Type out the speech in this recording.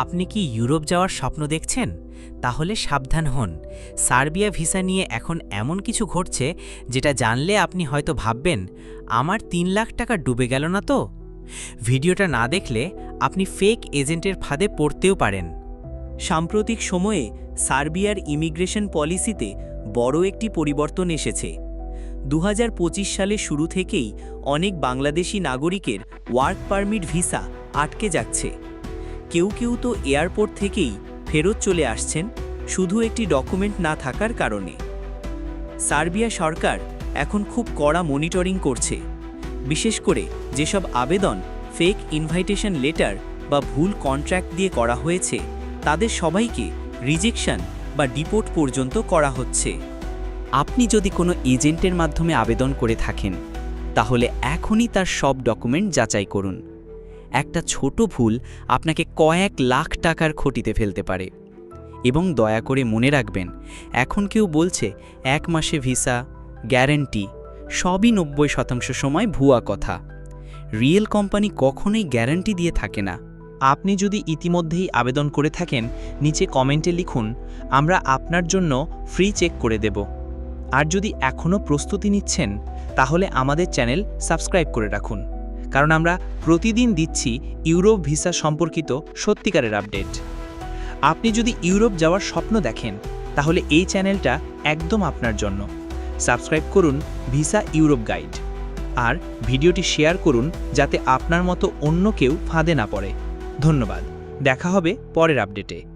আপনি কি ইউরোপ যাওয়ার স্বপ্ন দেখছেন? তাহলে সাবধান হন। সার্বিয়া ভিসা নিয়ে এখন এমন কিছু ঘটছে যেটা জানলে আপনি হয়তো ভাববেন, আমার তিন লাখ টাকা ডুবে গেল না তো? ভিডিওটা না দেখলে আপনি ফেক এজেন্টের ফাঁদে পড়তেও পারেন। সাম্প্রতিক সময়ে সার্বিয়ার ইমিগ্রেশন পলিসিতে বড় একটি পরিবর্তন এসেছে। দু সালে শুরু থেকেই অনেক বাংলাদেশি নাগরিকের ওয়ার্ক পারমিট ভিসা আটকে যাচ্ছে। কেউ কেউ তো এয়ারপোর্ট থেকেই ফেরত চলে আসছেন শুধু একটি ডকুমেন্ট না থাকার কারণে। সার্বিয়া সরকার এখন খুব কড়া মনিটরিং করছে। বিশেষ করে যেসব আবেদন ফেক ইনভাইটেশন লেটার বা ভুল কন্ট্রাক্ট দিয়ে করা হয়েছে, তাদের সবাইকে রিজেকশন বা ডিপোর্ট পর্যন্ত করা হচ্ছে। আপনি যদি কোনো এজেন্টের মাধ্যমে আবেদন করে থাকেন, তাহলে এখনই তার সব ডকুমেন্ট যাচাই করুন। একটা ছোট ভুল আপনাকে কয়েক লাখ টাকার ক্ষতিতে ফেলতে পারে। এবং দয়া করে মনে রাখবেন, এখন কেউ বলছে এক মাসে ভিসা, গ্যারেন্টি, সবই নব্বই শতাংশ সময় ভুয়া কথা। রিয়েল কোম্পানি কখনোই গ্যারান্টি দিয়ে থাকে না। আপনি যদি ইতিমধ্যেই আবেদন করে থাকেন, নিচে কমেন্টে লিখুন, আমরা আপনার জন্য ফ্রি চেক করে দেব। আর যদি এখনও প্রস্তুতি নিচ্ছেন, তাহলে আমাদের চ্যানেল সাবস্ক্রাইব করে রাখুন। কারণ আমরা প্রতিদিন দিচ্ছি ইউরোপ ভিসা সম্পর্কিত সত্যিকারের আপডেট। আপনি যদি ইউরোপ যাওয়ার স্বপ্ন দেখেন, তাহলে এই চ্যানেলটা একদম আপনার জন্য। সাবস্ক্রাইব করুন ভিসা ইউরোপ গাইড। আর ভিডিওটি শেয়ার করুন যাতে আপনার মতো অন্য কেউ ফাঁদে না পড়ে। ধন্যবাদ। দেখা হবে পরের আপডেটে।